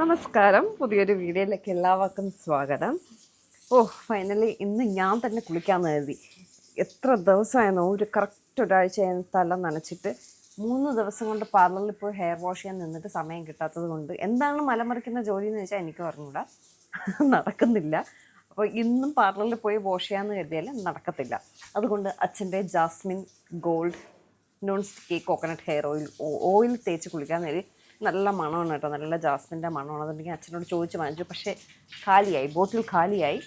നമസ്കാരം. പുതിയൊരു വീഡിയോയിലേക്ക് എല്ലാവർക്കും സ്വാഗതം. ഓ ഫൈനലി ഇന്ന് ഞാൻ തന്നെ കുളിക്കാൻ കരുതി. എത്ര ദിവസമായിരുന്നു ഒരു കറക്റ്റ് ഒരാഴ്ച തല നനച്ചിട്ട് മൂന്ന് ദിവസം കൊണ്ട് പാർലറിൽ പോയി ഹെയർ വാഷ് ചെയ്യാൻ നിന്നിട്ട് സമയം കിട്ടാത്തത് കൊണ്ട് എന്താണ് മലമറിക്കുന്ന ജോലി എന്ന് വെച്ചാൽ എനിക്ക് പറഞ്ഞുകൂടാ നടക്കുന്നില്ല. അപ്പോൾ ഇന്നും പാർലറിൽ പോയി വാഷ് ചെയ്യാമെന്ന് കരുതിയാൽ നടക്കത്തില്ല. അതുകൊണ്ട് അച്ഛന്റെ jasmine gold non sticky coconut hair oil oil തേച്ച് കുളിക്കാൻ നേരി നല്ല മണമാണ് കേട്ടോ. നല്ല ജാസ്മിന്റെ മണമാണ്. അതുണ്ടെങ്കിൽ അച്ഛനോട് ചോദിച്ച് വാങ്ങിച്ചു. പക്ഷേ കാലിയായി. ബോട്ടിൽ കാലിയായി.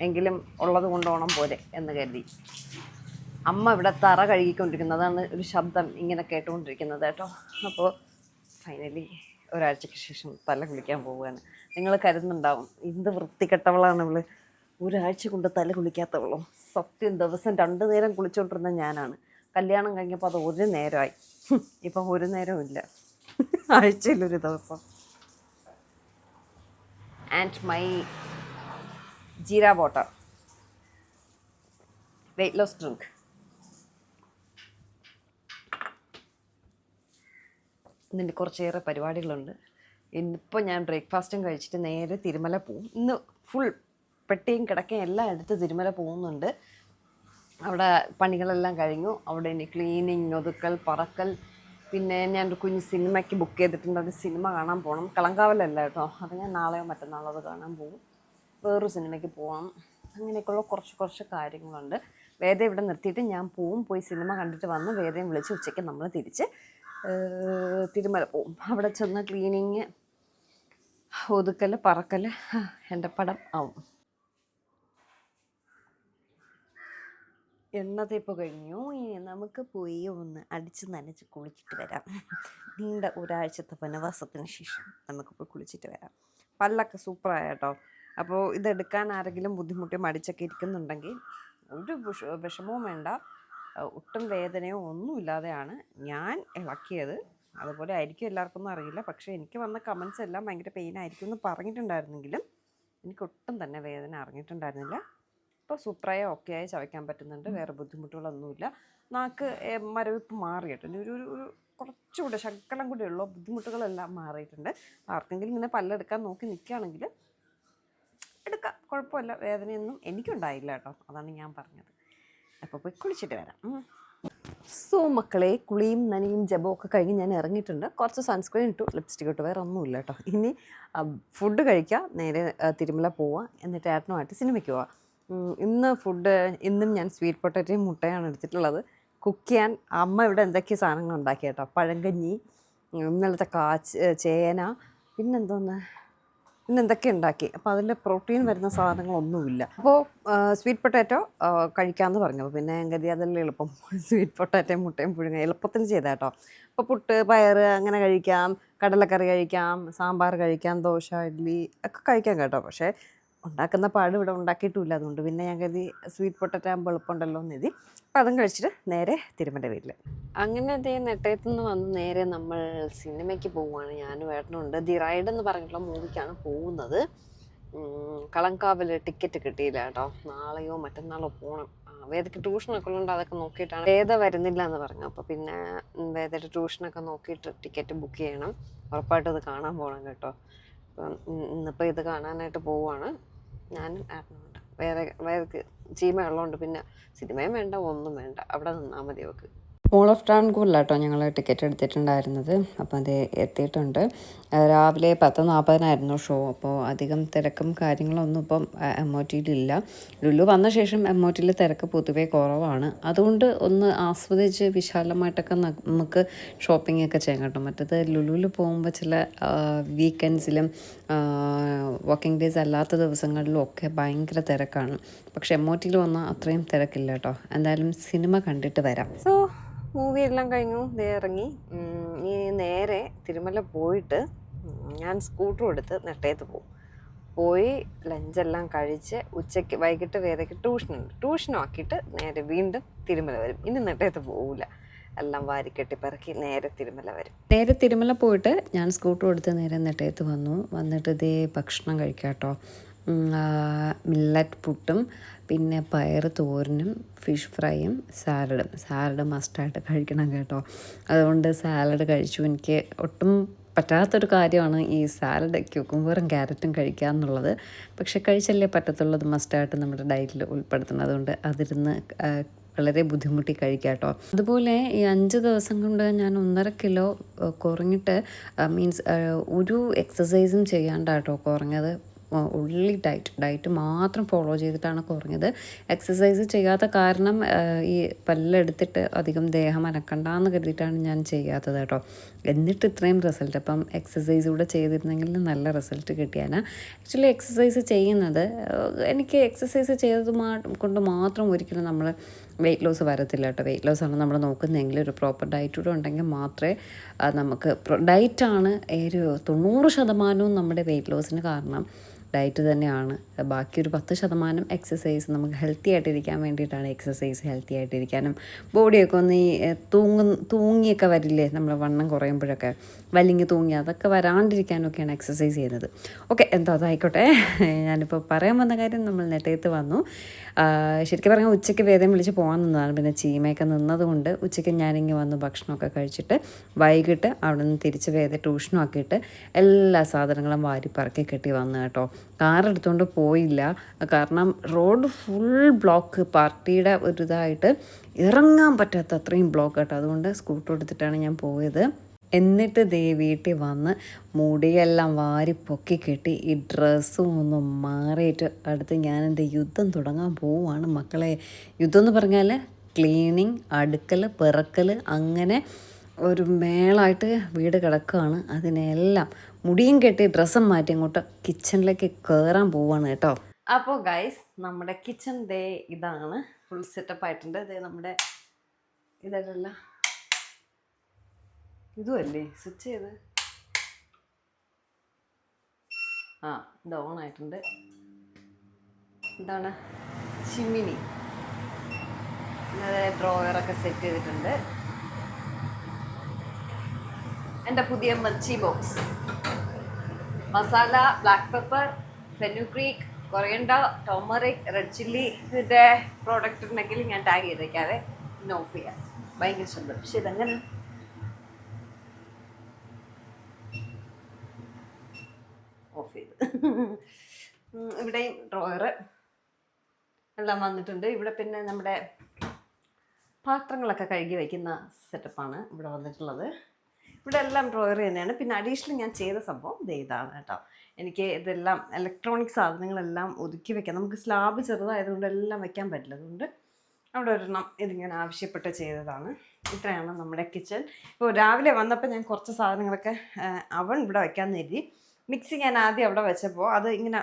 എങ്കിലും ഉള്ളത് കൊണ്ടോണം പോലെ എന്ന് കരുതി. അമ്മ ഇവിടെ തറ കഴുകിക്കൊണ്ടിരിക്കുന്നതാണ് ഒരു ശബ്ദം ഇങ്ങനെ കേട്ടുകൊണ്ടിരിക്കുന്നത് കേട്ടോ. അപ്പോൾ ഫൈനലി ഒരാഴ്ചയ്ക്ക് ശേഷം തല കുളിക്കാൻ പോവുകയാണ്. നിങ്ങൾ കരുതുന്നുണ്ടാവും എന്ത് വൃത്തികെട്ടവളാണ് ഇവൾ. ഒരാഴ്ച കൊണ്ട് തല കുളിക്കാത്തവളും. സത്യം ദിവസം രണ്ട് നേരം കുളിച്ചുകൊണ്ടിരുന്ന ഞാനാണ്. കല്യാണം കഴിഞ്ഞപ്പോൾ അത് ഒരു നേരമായി. ഇപ്പം ഒരു നേരവും ഇല്ല. ആഴ്ചയിലൊരു ദിവസം. And my jeera water weight loss drink ഇന്നിന്റെ കുറച്ചേറെ പരിപാടികളുണ്ട്. ഇന്നിപ്പോൾ ഞാൻ ബ്രേക്ക്ഫാസ്റ്റും കഴിച്ചിട്ട് നേരെ തിരുമല പോവും. ഇന്ന് ഫുൾ പെട്ടിയും കിടക്കയും എല്ലാം എടുത്ത് തിരുമല പോകുന്നുണ്ട്. അവിടെ പണികളെല്ലാം കഴിഞ്ഞു. അവിടെ ഇനി ക്ലീനിങ് ഒതുക്കൽ പറക്കൽ പിന്നെ ഞാൻ ഒരു കുഞ്ഞ് സിനിമയ്ക്ക് ബുക്ക് ചെയ്തിട്ടുണ്ട്. ഒരു സിനിമ കാണാൻ പോകണം കളങ്കാവലല്ല കേട്ടോ. അത് ഞാൻ നാളെയോ മറ്റന്നാളോ അത് കാണാൻ പോകും. വേറൊരു സിനിമയ്ക്ക് പോകണം. അങ്ങനെയൊക്കെയുള്ള കുറച്ച് കുറച്ച് കാര്യങ്ങളുണ്ട്. വേദ ഇവിടെ നിർത്തിയിട്ട് ഞാൻ പോവും. പോയി സിനിമ കണ്ടിട്ട് വന്ന് വേദയും വിളിച്ച് ഉച്ചയ്ക്ക് നമ്മൾ തിരിച്ച് തിരുമല പോവും. അവിടെ ചെന്ന് ക്ലീനിങ് ഒതുക്കൽ പറക്കൽ എന്റെ പടം ആവും. എണ്ണ തേപ്പ് കഴിഞ്ഞു. ഇനി നമുക്ക് പോയി ഒന്ന് അടിച്ച് നനച്ച് കുളിച്ചിട്ട് വരാം. നീണ്ട ഒരാഴ്ചത്തെ വനവാസത്തിന് ശേഷം നമുക്ക് പോയി കുളിച്ചിട്ട് വരാം. പല്ലൊക്കെ സൂപ്പറായ കേട്ടോ. അപ്പോൾ ഇതെടുക്കാൻ ആരെങ്കിലും ബുദ്ധിമുട്ടി മടിച്ചൊക്കെ ഇരിക്കുന്നുണ്ടെങ്കിൽ ഒരു വിഷ- വിഷമവും വേണ്ട. ഒട്ടും വേദനയോ ഒന്നുമില്ലാതെയാണ് ഞാൻ ഇളക്കിയത്. അതുപോലെ ആയിരിക്കും എല്ലാവർക്കും ഒന്നും അറിയില്ല. പക്ഷേ എനിക്ക് വന്ന കമൻസ് എല്ലാം ഭയങ്കര പെയിൻ ആയിരിക്കും എന്ന് പറഞ്ഞിട്ടുണ്ടായിരുന്നെങ്കിലും എനിക്ക് ഒട്ടും തന്നെ വേദന അറിഞ്ഞിട്ടുണ്ടായിരുന്നില്ല. ഇപ്പോൾ സുപ്രയോ ആയി ചവയ്ക്കാൻ പറ്റുന്നുണ്ട്. വേറെ ബുദ്ധിമുട്ടുകളൊന്നുമില്ല. നാക്ക് മരവിപ്പ് മാറിയിട്ടുണ്ട്. ഒരു ഒരു കുറച്ചുകൂടെ ശകലം കൂടെ ഉള്ള ബുദ്ധിമുട്ടുകളെല്ലാം മാറിയിട്ടുണ്ട്. ആർക്കെങ്കിലും ഇങ്ങനെ പല്ലെടുക്കാൻ നോക്കി നിൽക്കുകയാണെങ്കിൽ എടുക്കാം. കുഴപ്പമില്ല. വേദനയൊന്നും എനിക്കുണ്ടായില്ല കേട്ടോ. അതാണ് ഞാൻ പറഞ്ഞത്. അപ്പോൾ പോയി കുളിച്ചിട്ട് വരാം. സോ മക്കളെ കുളിയും നനയും ജപവും ഒക്കെ കഴിഞ്ഞ് ഞാൻ ഇറങ്ങിയിട്ടുണ്ട്. കുറച്ച് സൺസ്ക്രീൻ ഇട്ടു. ലിപ്സ്റ്റിക് ഇട്ടു. വേറെ ഒന്നുമില്ല കേട്ടോ. ഇനി ഫുഡ് കഴിക്കുക നേരെ തിരുമല പോവുക എന്നിട്ട് ഏട്ടനുമായിട്ട് സിനിമയ്ക്ക് പോവുക ഉം, ഇന്ന് ഫുഡ് ഇന്നും ഞാൻ സ്വീറ്റ് പൊട്ടറ്റയും മുട്ടയാണ് എടുത്തിട്ടുള്ളത്. കുക്ക് ചെയ്യാൻ അമ്മ ഇവിടെ എന്തൊക്കെ സാധനങ്ങൾ ഉണ്ടാക്കി കേട്ടോ പഴങ്കഞ്ഞി ഇന്നലത്തെ കാച്ച് ചേന പിന്നെന്തോന്ന്? പിന്നെ എന്തൊക്കെ ഉണ്ടാക്കി? അപ്പോൾ അതിൽ പ്രോട്ടീൻ വരുന്ന സാധനങ്ങളൊന്നുമില്ല. അപ്പോൾ സ്വീറ്റ് പൊട്ടാറ്റോ കഴിക്കാമെന്ന് പറഞ്ഞു അപ്പോൾ പിന്നെ ഗതി അതെല്ലാം എളുപ്പം. സ്വീറ്റ് പൊട്ടാറ്റയും മുട്ടയും പുഴുങ്ങ എളുപ്പത്തിൽ ചെയ്ത കേട്ടോ അപ്പോൾ പുട്ട് പയർ അങ്ങനെ കഴിക്കാം. കടലക്കറി കഴിക്കാം. സാമ്പാർ കഴിക്കാം. ദോശ ഇഡ്ഡലി ഒക്കെ കഴിക്കാം കേട്ടോ. പക്ഷേ ഉണ്ടാക്കുന്ന പാട് ഇവിടെ ഉണ്ടാക്കിയിട്ടുമില്ല അതുകൊണ്ട് പിന്നെ ഞാൻ കരുതി സ്വീറ്റ് പൊട്ടറ്റോ ആകുമ്പോൾ എളുപ്പമുണ്ടല്ലോ എന്ന് എഴുതി അപ്പോൾ അതും കഴിച്ചിട്ട് നേരെ തിരുമന്റെ വീട്ടിൽ അങ്ങനെ അതേ നെട്ടയത്തു നിന്ന് വന്ന് നേരെ നമ്മൾ സിനിമയ്ക്ക് പോവുകയാണ്. ഞാനും ഏട്ടനുണ്ട് ദി റൈഡ് എന്ന് പറഞ്ഞിട്ടുള്ള മൂവിക്കാണ് പോകുന്നത്. കളങ്കാവിൽ ടിക്കറ്റ് കിട്ടിയില്ല കേട്ടോ. നാളെയോ മറ്റന്നാളോ പോകണം വേദയ്ക്ക് ട്യൂഷനൊക്കെ ഉള്ളതുകൊണ്ട് അതൊക്കെ നോക്കിയിട്ടാണ്. വേദ വരുന്നില്ല എന്ന് പറഞ്ഞു. അപ്പോൾ പിന്നെ വേദയുടെ ട്യൂഷനൊക്കെ നോക്കിയിട്ട് ടിക്കറ്റ് ബുക്ക് ചെയ്യണം. ഉറപ്പായിട്ടും അത് കാണാൻ പോകണം കേട്ടോ. അപ്പം ഇന്നിപ്പോൾ ഇത് കാണാനായിട്ട് പോവുകയാണ്. ഞാനും ഏട്ടനുണ്ട് വേറെ വേറെ ചീമ ഉള്ളതുകൊണ്ട് പിന്നെ സിനിമയും വേണ്ട ഒന്നും വേണ്ട. അവിടെ നിന്നാൽ മതി അവൾക്ക് മോൾ ഓഫ് ട്രാൻകൂറിലാട്ടോ ഞങ്ങൾ ടിക്കറ്റ് എടുത്തിട്ടുണ്ടായിരുന്നത്. അപ്പോൾ അത് എത്തിയിട്ടുണ്ട്. രാവിലെ പത്ത് നാൽപ്പതിനായിരുന്നു ഷോ അപ്പോൾ അധികം തിരക്കും കാര്യങ്ങളൊന്നും ഇപ്പം എം ഒ ടിയിലില്ല ലുലു വന്ന ശേഷം എം ഒ ടിയിൽ തിരക്ക് പൊതുവേ കുറവാണ്. അതുകൊണ്ട് ഒന്ന് ആസ്വദിച്ച് വിശാലമായിട്ടൊക്കെ നമുക്ക് ഷോപ്പിംഗ് ഒക്കെ ചെയ്യാൻ കേട്ടോ. മറ്റത് ലുലുവിൽ പോകുമ്പോൾ ചില വീക്കെൻഡ്സിലും വർക്കിംഗ് ഡേയ്സ് അല്ലാത്ത ദിവസങ്ങളിലും ഒക്കെ ഭയങ്കര തിരക്കാണ്. പക്ഷെ എം ഒ ടിയിൽ വന്നാൽ അത്രയും തിരക്കില്ല കേട്ടോ. എന്തായാലും സിനിമ കണ്ടിട്ട് വരാം. സോ മൂവി എല്ലാം കഴിഞ്ഞു ഇറങ്ങി. ഈ നേരെ തിരുമല പോയിട്ട് ഞാൻ സ്കൂട്ടർ എടുത്ത് നെട്ടയത്ത് പോകും. പോയി ലഞ്ചെല്ലാം കഴിച്ച് ഉച്ചയ്ക്ക് വൈകിട്ട് വേദയ്ക്ക് ട്യൂഷനുണ്ട്. ട്യൂഷനും ആക്കിയിട്ട് നേരെ വീണ്ടും തിരുമല വരും. ഇനി നെട്ടയത്ത് പോവില്ല എല്ലാം വാരിക്കെട്ടി പിറക്കി നേരെ തിരുമല വരും. നേരെ തിരുമല പോയിട്ട് ഞാൻ സ്കൂട്ടർ എടുത്ത് നേരെ നെട്ടയത്ത് വന്നു. വന്നിട്ട് ഇതേ ഭക്ഷണം കഴിക്കാം കേട്ടോ മില്ലറ്റ് പുട്ടും പിന്നെ പയർ തോരനും ഫിഷ് ഫ്രൈയും സാലഡും സാലഡ് മസ്റ്റായിട്ട് കഴിക്കണം കേട്ടോ. അതുകൊണ്ട് സാലഡ് കഴിച്ചു. എനിക്ക് ഒട്ടും പറ്റാത്തൊരു കാര്യമാണ് ഈ സാലഡ് ക്യൂക്കുംബറും ക്യാരറ്റും കഴിക്കുക എന്നുള്ളത്. പക്ഷെ കഴിച്ചല്ലേ പറ്റത്തുള്ളത് മസ്റ്റായിട്ട് നമ്മുടെ ഡയറ്റിൽ ഉൾപ്പെടുത്തണം. അതുകൊണ്ട് അതിരുന്ന് വളരെ ബുദ്ധിമുട്ടി കഴിക്കുക കേട്ടോ. അതുപോലെ ഈ അഞ്ച് ദിവസം കൊണ്ട് ഞാൻ ഒന്നര കിലോ കുറഞ്ഞിട്ട് മീൻസ് ഒരു എക്സസൈസും ചെയ്യാണ്ടാട്ടോ കുറഞ്ഞത്. ഉള്ളി ഡയറ്റ് ഡയറ്റ് മാത്രം ഫോളോ ചെയ്തിട്ടാണ് കുറഞ്ഞത്. എക്സസൈസ് ചെയ്യാത്ത കാരണം ഈ പല്ലെടുത്തിട്ട് അധികം ദേഹം അനക്കണ്ട എന്ന് കരുതിയിട്ടാണ് ഞാൻ ചെയ്യാത്തത് കേട്ടോ. എന്നിട്ട് ഇത്രയും റിസൾട്ട് അപ്പം എക്സസൈസ് കൂടെ ചെയ്തിരുന്നെങ്കിൽ നല്ല റിസൾട്ട് കിട്ടിയാൽ ആക്ച്വലി എക്സസൈസ് ചെയ്യുന്നത് എനിക്ക് എക്സസൈസ് ചെയ്തത് കൊണ്ട് മാത്രം ഒരിക്കലും നമ്മൾ വെയിറ്റ് ലോസ് വരത്തില്ല കേട്ടോ. വെയിറ്റ് ലോസ് ആണ് നമ്മൾ നോക്കുന്നതെങ്കിൽ ഒരു പ്രോപ്പർ ഡയറ്റ് കൂടെ ഉണ്ടെങ്കിൽ മാത്രമേ നമുക്ക് ഡയറ്റാണ് ഒരു തൊണ്ണൂറ് ശതമാനവും നമ്മുടെ വെയിറ്റ് ലോസിന് കാരണം. ഡയറ്റ് തന്നെയാണ്. ബാക്കി ഒരു പത്ത് ശതമാനം എക്സസൈസ് നമുക്ക് ഹെൽത്തി ആയിട്ടിരിക്കാൻ വേണ്ടിയിട്ടാണ് എക്സസൈസ് ഹെൽത്തി ആയിട്ടിരിക്കാനും. ബോഡിയൊക്കെ ഒന്ന് ഈ തൂങ്ങ തൂങ്ങു തൂങ്ങിയൊക്കെ വരില്ലേ? നമ്മൾ വണ്ണം കുറയുമ്പോഴൊക്കെ. വലിങ്ങി തൂങ്ങി അതൊക്കെ വരാണ്ടിരിക്കാനൊക്കെയാണ് എക്സസൈസ് ചെയ്യുന്നത്. ഓക്കെ എന്തോ അതായിക്കോട്ടെ. ഞാനിപ്പോൾ പറയാൻ വന്ന കാര്യം നമ്മൾ നെട്ടയത്ത് വന്നു. ശരിക്കും പറഞ്ഞാൽ ഉച്ചയ്ക്ക് വേദം വിളിച്ച് പോകാൻ നിന്നതാണ്. പിന്നെ ചീമയൊക്കെ നിന്നതുകൊണ്ട് ഉച്ചയ്ക്ക് ഞാനിങ്ങ് വന്ന് ഭക്ഷണമൊക്കെ കഴിച്ചിട്ട് വൈകിട്ട് അവിടെ നിന്ന് തിരിച്ച് വേദ ട്യൂഷനും ആക്കിയിട്ട് എല്ലാ സാധനങ്ങളും വാരി പറക്കി കെട്ടി വന്നു കേട്ടോ. കാർ എടുത്തുകൊണ്ട് പോയില്ല. കാരണം റോഡ് ഫുൾ ബ്ലോക്ക് പാർട്ടിയുടെ ഒരു ഇതായിട്ട് ഇറങ്ങാൻ പറ്റാത്ത അത്രയും ബ്ലോക്ക് കേട്ടോ അതുകൊണ്ട് സ്കൂട്ടർ എടുത്തിട്ടാണ് ഞാൻ പോയത്. എന്നിട്ട് ദേ വീട്ടിൽ വന്ന് മുടിയെല്ലാം വാരി പൊക്കി കെട്ടി ഈ ഡ്രസ്സും ഒന്ന് മാറിയിട്ട് അടുത്ത് ഞാൻ എന്റെ യുദ്ധം തുടങ്ങാൻ പോവുകയാണ് മക്കളെ. യുദ്ധം എന്ന് പറഞ്ഞാൽ ക്ലീനിങ് അടുക്കൽ പിറക്കൽ അങ്ങനെ ഒരു മേളായിട്ട് വീട് കിടക്കുകയാണ് അതിനെല്ലാം മുടിയും കെട്ടി ഡ്രസ്സും മാറ്റി അങ്ങോട്ട് കിച്ചണിലേക്ക് കയറാൻ പോവാണ് കേട്ടോ. അപ്പോൾ ഗൈസ് നമ്മുടെ കിച്ചൺ ദേ ഇതാണ്. ഫുൾ സെറ്റപ്പ് ആയിട്ടുണ്ട്. ദേ നമ്മുടെ ഇതല്ല ഇതുമല്ലേ സ്വിച്ച് ചെയ്ത്. ആ ഇത് ഓൺ ആയിട്ടുണ്ട്. എന്താണ് ചിമ്മിനി ഡ്രോയറൊക്കെ സെറ്റ് ചെയ്തിട്ടുണ്ട്. എന്റെ പുതിയ മച്ചി box. Masala black pepper fenugreek coriander turmeric red chilli ഇതിന്റെ പ്രോഡക്റ്റ് ഉണ്ടെങ്കിൽ ഞാൻ ടാഗ് ചെയ്തേക്കാതെ ഓഫ് ചെയ്യാം. ഭയങ്കര ശബ്ദം പക്ഷെ ഇതെങ്ങനെ? ഓഫ് ചെയ്ത്. ഇവിടെയും ഡ്രോയറ് എല്ലാം വന്നിട്ടുണ്ട്. ഇവിടെ പിന്നെ നമ്മുടെ പാത്രങ്ങളൊക്കെ കഴുകി വയ്ക്കുന്ന സെറ്റപ്പാണ് ഇവിടെ വന്നിട്ടുള്ളത്. ഇവിടെ എല്ലാം എംബ്രോയ്ഡറി തന്നെയാണ്. പിന്നെ അഡീഷണൽ ഞാൻ ചെയ്ത സംഭവം ഇതാണ് കേട്ടോ. എനിക്ക് ഇതെല്ലാം ഇലക്ട്രോണിക് സാധനങ്ങളെല്ലാം ഒതുക്കി വെക്കാം. നമുക്ക് സ്ലാബ് ചെറുതായതുകൊണ്ട് എല്ലാം വെക്കാൻ പറ്റില്ല. അതുകൊണ്ട് അവിടെ ഒരെണ്ണം ഇതിങ്ങനെ ആവശ്യപ്പെട്ട് ചെയ്തതാണ്. ഇത്രയാണ് നമ്മുടെ കിച്ചൺ ഇപ്പോൾ രാവിലെ വന്നപ്പോൾ ഞാൻ കുറച്ച് സാധനങ്ങളൊക്കെ അവൻ ഇവിടെ വയ്ക്കാൻ നേരി മിക്സി ഞാൻ ആദ്യം അവിടെ വെച്ചപ്പോൾ അത് ഇങ്ങനെ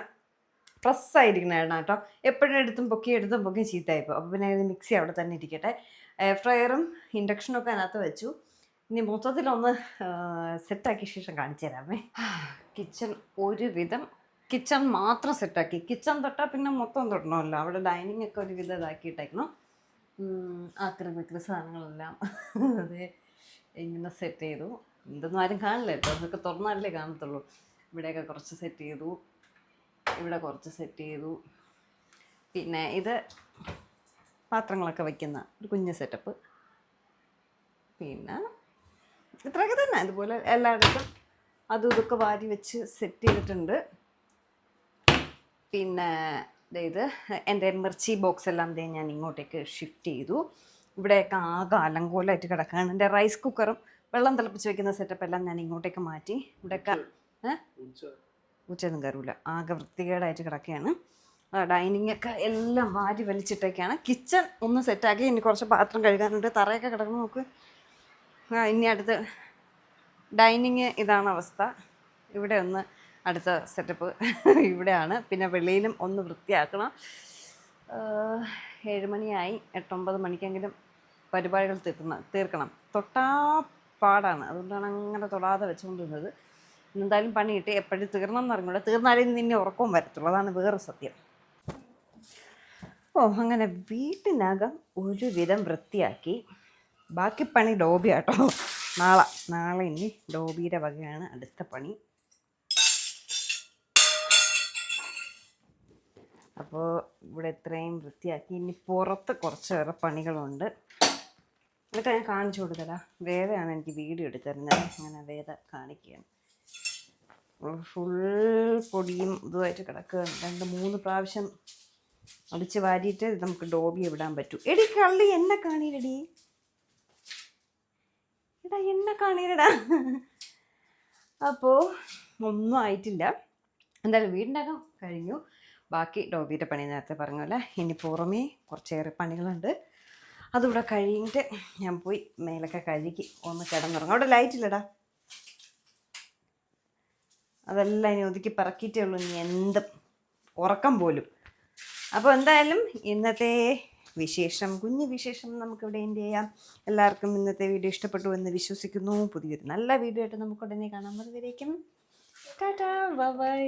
പ്രസ്സായിരിക്കണതാണ് കേട്ടോ. എപ്പോഴും എടുത്തും പൊക്കി എടുത്തും പൊക്കി ചീത്തയായിപ്പോൾ അപ്പോൾ പിന്നെ മിക്സി അവിടെ തന്നെ ഇരിക്കട്ടെ. എയർ ഫ്രയറും ഇൻഡക്ഷനും ഒക്കെ അതിനകത്ത് വെച്ചു. ഇനി മൊത്തത്തിലൊന്ന് സെറ്റാക്കിയ ശേഷം കാണിച്ചു തരാമേ കിച്ചൺ ഒരുവിധം കിച്ചൺ മാത്രം സെറ്റാക്കി. കിച്ചൺ തൊട്ടാൽ പിന്നെ മൊത്തം തൊട്ടണമല്ലോ അവിടെ ഡൈനിങ് ഒക്കെ ഒരുവിധം ഇതാക്കിയിട്ടേക്കണം ആക്രി മിക്രി സാധനങ്ങളെല്ലാം അതെ ഇങ്ങനെ സെറ്റ് ചെയ്തു. ഇതൊന്നും ആരും കാണില്ല അതൊക്കെ തുറന്നാലേ കാണത്തുള്ളൂ. ഇവിടെയൊക്കെ കുറച്ച് സെറ്റ് ചെയ്തു. ഇവിടെ കുറച്ച് സെറ്റ് ചെയ്തു. പിന്നെ ഇത് പാത്രങ്ങളൊക്കെ വയ്ക്കുന്ന ഒരു കുഞ്ഞ് സെറ്റപ്പ് പിന്നെ ഇത്രയൊക്കെ തന്നെ. അതുപോലെ എല്ലായിടത്തും അതും ഇതൊക്കെ വാരി വെച്ച് സെറ്റ് ചെയ്തിട്ടുണ്ട്. പിന്നെ ഇത് എന്റെ മിർച്ചി ബോക്സ് എല്ലാം ദേ ഞാൻ ഇങ്ങോട്ടേക്ക് ഷിഫ്റ്റ് ചെയ്തു. ഇവിടെയൊക്കെ ആകെ അലങ്കോലമായിട്ട് കിടക്കുകയാണ്. എന്റെ റൈസ് കുക്കറും വെള്ളം തിളപ്പിച്ച് വെക്കുന്ന സെറ്റപ്പ് എല്ലാം ഞാൻ ഇങ്ങോട്ടേക്ക് മാറ്റി. ഇവിടെയൊക്കെ ഉച്ചയൊന്നും കയറൂല. ആകെ വൃത്തികേടായിട്ട് കിടക്കുകയാണ്. ഡൈനിങ് ഒക്കെ എല്ലാം വാരി വലിച്ചിട്ടൊക്കെയാണ് കിച്ചൺ ഒന്ന് സെറ്റാക്കി ഇനി കുറച്ച് പാത്രം കഴുകാനുണ്ട്. തറയൊക്കെ കിടക്കണം നോക്ക്. ഇനി അടുത്ത് ഡൈനിങ് ഇതാണ് അവസ്ഥ. ഇവിടെ ഒന്ന് അടുത്ത സെറ്റപ്പ് ഇവിടെയാണ്. പിന്നെ വെളിയിലും ഒന്ന് വൃത്തിയാക്കണം. ഏഴുമണിയായി ഏഴ് മണിയായി എട്ടൊമ്പത് മണിക്കെങ്കിലും പരിപാടികൾ തീർക്കണം തീർക്കണം. തൊട്ടാ പാടാണ് അതുകൊണ്ടാണ് അങ്ങനെ തൊടാതെ വെച്ചുകൊണ്ടിരുന്നത്. എന്തായാലും പണി കിട്ടി. എപ്പോഴും തീർണം എന്ന് അറിഞ്ഞൂടെ തീർന്നാലേ നിന്നെ ഉറക്കവും വരത്തുള്ളൂ. അതാണ് വേറെ സത്യം. ഓ അങ്ങനെ വീട്ടിനകം ഒരുവിധം വൃത്തിയാക്കി ബാക്കി പണി ഡോബി ആട്ടോ. നാളെ നാളെ ഇനി ഡോബിയുടെ വകയാണ് അടുത്ത പണി. അപ്പോൾ ഇവിടെ ഇത്രയും വൃത്തിയാക്കി. ഇനി പുറത്ത് കുറച്ച് വേറെ പണികളുണ്ട്. എന്നിട്ട് ഞാൻ കാണിച്ചു കൊടുത്തരാ വേദയാണ് എനിക്ക് വീഡിയോ എടുത്തിരുന്നത്. അങ്ങനെ വേദ കാണിക്കുകയാണ്. ഫുൾ പൊടിയും ഇതുമായിട്ട് കിടക്കുകയാണ്. രണ്ട് മൂന്ന് പ്രാവശ്യം അടിച്ച് വാരിയിട്ട് നമുക്ക് ഡോബി വിടാൻ പറ്റൂ. എടി കള്ളി എന്നെ കാണീരടി എടാ എന്നെ കാണീരടാ അപ്പോൾ ഒന്നും ആയിട്ടില്ല. എന്തായാലും വീടിന്റെ കഴിഞ്ഞു. ബാക്കി ഡോബിയുടെ പണി നേരത്തെ പറഞ്ഞ ഇനി പുറമേ കുറച്ചേറെ പണികളുണ്ട്. അതിവിടെ കഴിഞ്ഞിട്ട് ഞാൻ പോയി മേലൊക്കെ കഴുകി ഒന്ന് കിടന്നുറങ്ങും. അവിടെ ലൈറ്റ് ഇല്ലടാ. അതെല്ലാം ഇനി ഒതുക്കി പറക്കിയിട്ടേ ഉള്ളൂ. ഇനി എന്തും ഉറക്കം പോലും. അപ്പോൾ എന്തായാലും ഇന്നത്തെ വിശേഷം കുഞ്ഞു വിശേഷം നമുക്കിവിടെ എന്ത് ചെയ്യാം. എല്ലാവർക്കും ഇന്നത്തെ വീഡിയോ ഇഷ്ടപ്പെട്ടു എന്ന് വിശ്വസിക്കുന്നു. പുതിയൊരു നല്ല വീഡിയോ ആയിട്ട് നമുക്ക് ഉടനെ കാണാൻ വരുന്നവരേക്കും ടാറ്റാ ബൈ.